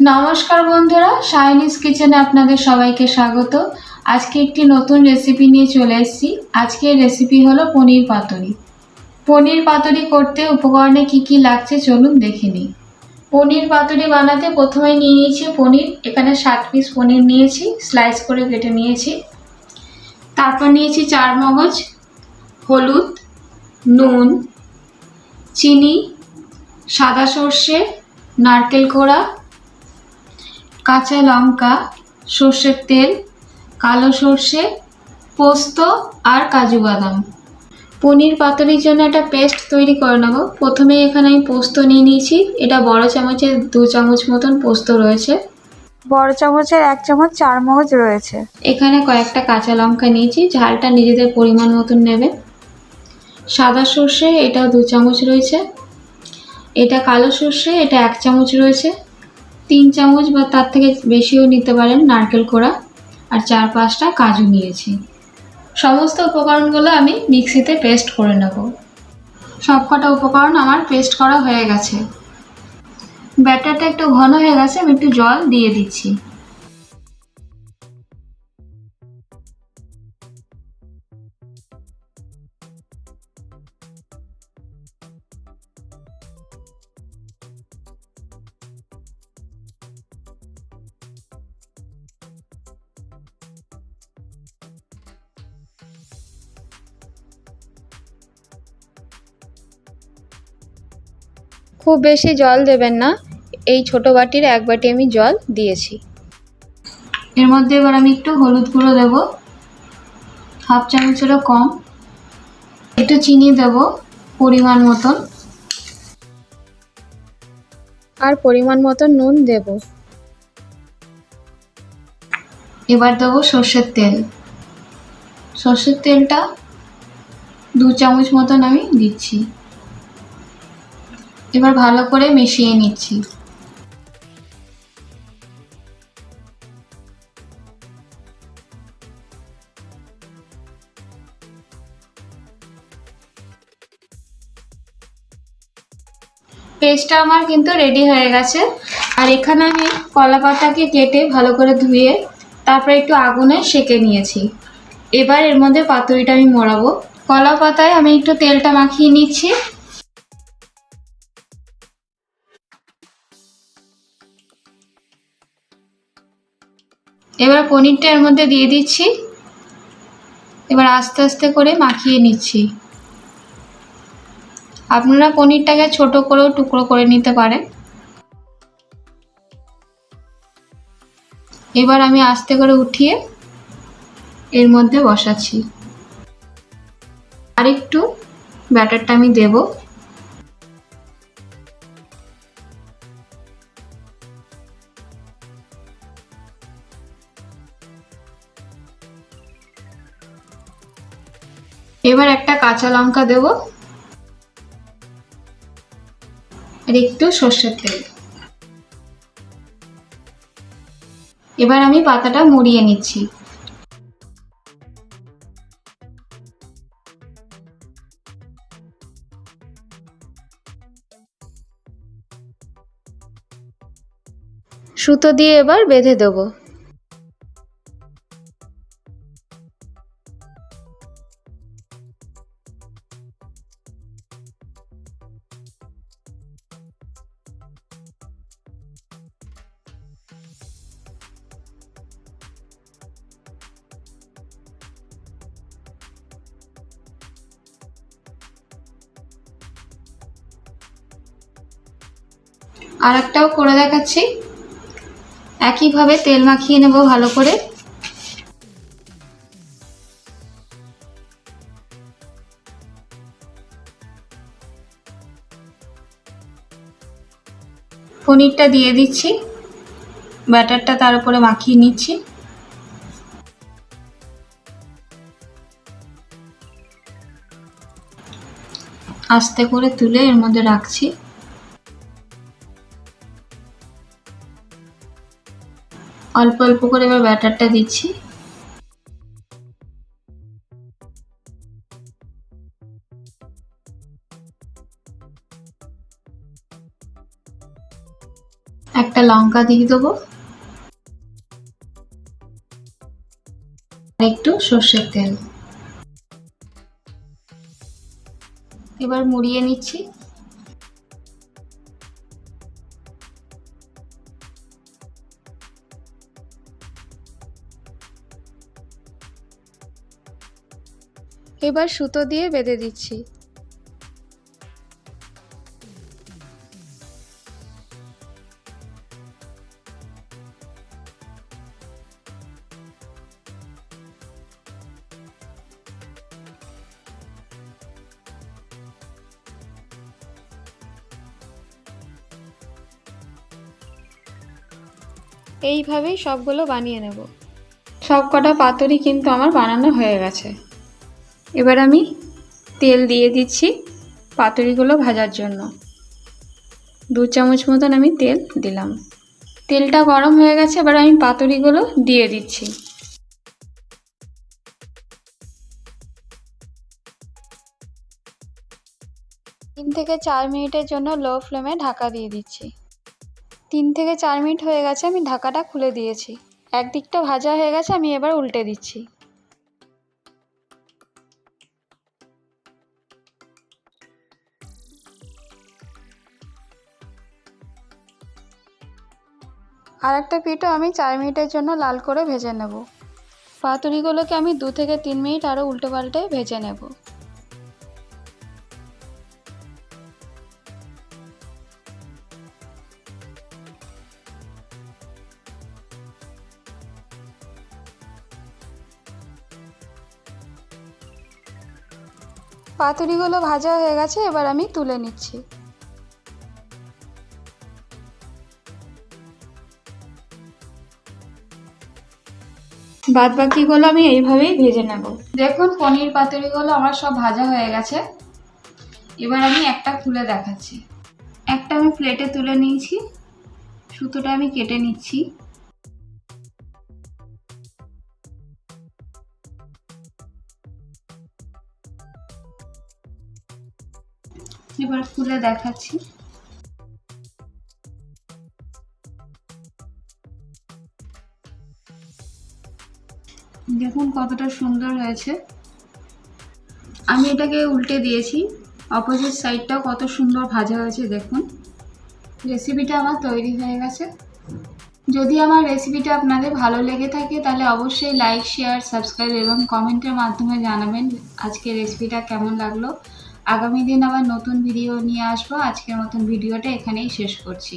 নমস্কার বন্ধুরা সাইনিজ কিচেনে আপনাদের সবাইকে স্বাগত। আজকে একটি নতুন রেসিপি নিয়ে চলে এসেছি। আজকের রেসিপি হলো পনির পাতুরি। পনির পাতুরি করতে উপকরণে কি কি লাগছে চলুন দেখে নিই। পনির পাতুরি বানাতে প্রথমে নিয়ে নিয়েছি পনির। এখানে ষাট পিস পনির নিয়েছি স্লাইস করে কেটে নিয়েছি। তারপর নিয়েছি চার মগজ, হলুদ, নুন, চিনি, সাদা সর্ষে, নারকেল কোড়া কাঁচা লঙ্কা সর্ষের তেল কালো সর্ষে পোস্ত আর কাজু বাদাম। পনির পাতুরির জন্য একটা পেস্ট তৈরি করে নেব। প্রথমে এখানে আমি পোস্ত নিয়ে নিয়েছি। এটা বড় চামচের দু চামচ মতন পোস্ত রয়েছে। বড় চামচের এক চামচ চার মগজ রয়েছে। এখানে কয়েকটা কাঁচা লঙ্কা নিয়েছি। ঝালটা নিজেদের পরিমাণ মতন নেবে। সাদা সর্ষে এটা দু চামচ রয়েছে। এটা কালো সর্ষে এটা এক চামচ রয়েছে। তিন চামচ বা তার থেকে বেশিও নিতে পারেন নারকেল কোড়া আর চার পাঁচটা কাজু নিয়েছি। সমস্ত উপকরণগুলো আমি মিক্সিতে পেস্ট করে নেব। সবকটা উপকরণ আমার পেস্ট করা হয়ে গেছে। ব্যাটারটা একটু ঘন হয়ে গেছে, আমি একটু জল দিয়ে দিচ্ছি। খুব বেশি জল দেবেন না। এই ছোট বাটির এক বাটি আমি জল দিয়েছি। এর মধ্যে এবার আমি একটু হলুদ গুঁড়ো দেব। হাফ চামচেরও কম। একটু চিনি দেব পরিমাণ মতন। আর পরিমাণ মতো নুন দেব। এবার দেবো সর্ষের তেল। সর্ষের তেলটা দু চামচ মতন আমি দিচ্ছি। এবার ভালো করে মিশিয়ে নিচ্ছি। পেস্টটা আমার কিন্তু রেডি হয়ে গেছে। আর এখানে আমি কলা পাতাকে কেটে ভালো করে ধুয়ে, তারপরে একটু আগুনে সেকে নিয়েছি। এবার এর মধ্যে পাতুরিটা আমি মোড়াবো। কলা পাতায় আমি একটু তেলটা মাখিয়ে নিচ্ছি। এবার পনিরটা এর মধ্যে দিয়ে দিচ্ছি। এবার আস্তে আস্তে করে মাখিয়ে নিচ্ছি। আপনারা পনিরটাকে ছোট করেও টুকরো করে নিতে পারেন। এবার আমি আস্তে করে উঠিয়ে এর মধ্যে বসাচ্ছি। আর একটু ব্যাটারটা আমি দেব। এবার একটা কাঁচা লঙ্কা দেবো। আর একটু সর্ষের তেল। এবার আমি পাতাটা মুড়িয়ে নিচ্ছি। সুতো দিয়ে এবার বেঁধে দেবো। আর একটাও করে দেখাচ্ছি। একইভাবে তেল মাখিয়ে নেব ভালো করে। পনিরটা দিয়ে দিচ্ছি। ব্যাটারটা তার উপরে মাখিয়ে নিচ্ছি। আস্তে করে তুলে এর মধ্যে রাখছি। অল্প অল্প করে এবার ব্যাটারটা দিচ্ছি। একটা লঙ্কা দিয়ে দেবো। একটু সর্ষের তেল। এবার মুড়িয়ে নিচ্ছি। এবার সুতো দিয়ে বেঁধে দিচ্ছি। এইভাবেই সবগুলো বানিয়ে নেব। সব কটা পাতুরি কিন্তু আমার বানানো হয়ে গেছে। এবার আমি তেল দিয়ে দিচ্ছি পাতুরিগুলো ভাজার জন্য। দু চামচ মতন আমি তেল দিলাম। তেলটা গরম হয়ে গেছে, এবার আমি পাতুরিগুলো দিয়ে দিচ্ছি। তিন থেকে চার মিনিটের জন্য লো ফ্লেমে ঢাকা দিয়ে দিচ্ছি। তিন থেকে চার মিনিট হয়ে গেছে, আমি ঢাকাটা খুলে দিয়েছি। একদিকটা ভাজা হয়ে গেছে, আমি এবার উল্টে দিচ্ছি। আর একটা আমি চার মিনিটের জন্য লাল করে ভেজে নেব। পাতুরিগুলোকে আমি দু থেকে তিন মিনিট আরও উল্টে পাল্টে ভেজে নেব। পাতুরিগুলো ভাজা হয়ে গেছে, এবার আমি তুলে নিচ্ছি। বাদ বাকিগুলো আমি এইভাবেই ভেজে নেব। দেখুন, পনির পাতুরিগুলো আমার সব ভাজা হয়ে গেছে। এবার আমি একটা খুলে দেখাচ্ছি। একটা আমি প্লেটে তুলে নিয়েছি। সুতোটা আমি কেটে নিচ্ছি। এবার খুলে দেখাচ্ছি। দেখুন কতটা সুন্দর হয়েছে। আমি এটাকে উল্টে দিয়েছি। অপোজিট সাইডটাও কত সুন্দর ভাজা হয়েছে, দেখুন। রেসিপিটা আমার তৈরি হয়ে গেছে। যদি আমার রেসিপিটা আপনাদের ভালো লেগে থাকে, তাহলে অবশ্যই লাইক শেয়ার সাবস্ক্রাইব এবং কমেন্টের মাধ্যমে জানাবেন আজকে রেসিপিটা কেমন লাগল। আগামী দিন আবার নতুন ভিডিও নিয়ে আসব। আজকের মতন ভিডিওটা এখানেই শেষ করছি।